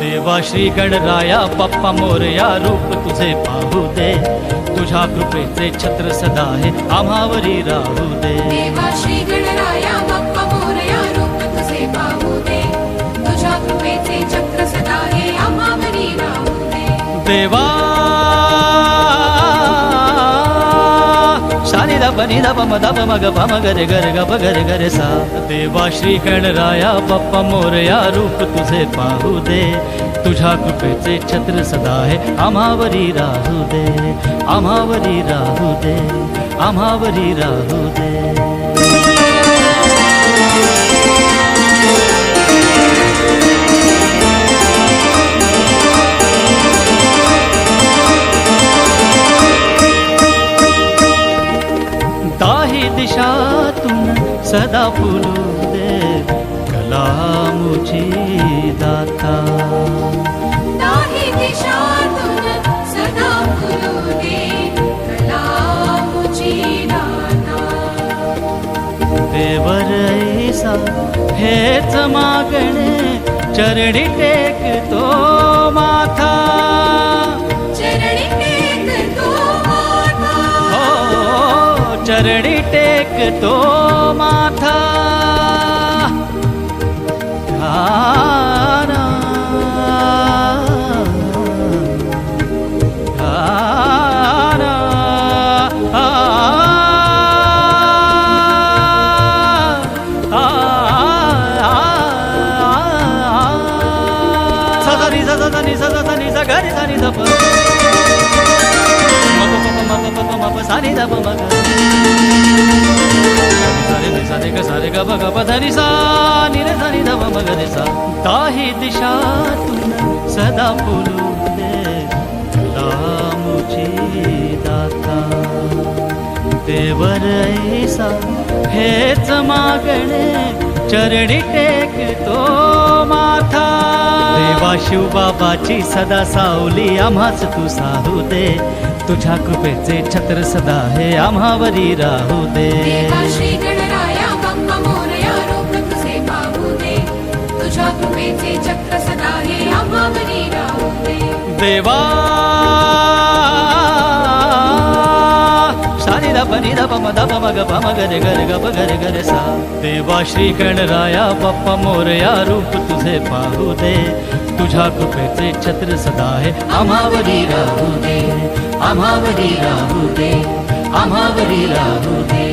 देवा श्री गणराया बाप्पा मोरया रूप तुझे पाहू दे. तुझ्या कृपेचे छत्र सदा हे आम्हावरी राहू दे. देवा श्री गणराया मोरया रूप तुझे पाहू दे. तुझ्या कृपेचे चक्र सदा हे आम्हावरी राहू दे. देवा शानी दा बनी दा बम दा बम गर गर ग ब गरे सा. देवा श्री गणराया बाप्पा मोरया रूप तुझे पाहू दे. तुझ्या कृपेचे छत्र सदा हे आम्हावरी राहू दे. आम्हावरी राहू दे आम्हावरी राहू दे. सदा फुलू दे कला मुझी दाता। दाही दिशातून सदा फुलू दे कला मुझी दाता। देवर ऐसा हेच मागणे चरणी टेक तो माथा। चरणी टेक तो माथा। हो चरणी टेक तो माथा ध्याना. ध्याना. आ, आ, आ, आ. सा सा नी सा सा सा नी सा सा सा नी सा गा नी सा नी सा प. प म ग दाही दिशातून सदा फुलू दे मुझी दाता। देवर ऐसा हेच मागणे चरणी टेक तो माथा। देवा शिवबाबाची सदा सावली आम्हाच तू साहू दे। तुझ्या कृपेचे छत्र सदा हे आम्हावरी राहू दे। चक्र सदा हे आम्हावरी राहू दे देवा सारी दा पनी दा पम पम ग गर ग सा। देवा श्री गणराया पप्पा मोरया रूप तुझे पाहू दे। तुझ्या कृपेचे छत्र सदा हे आम्हावरी राहू दे। आम्हावरी राहू दे आम्हावरी राहू दे।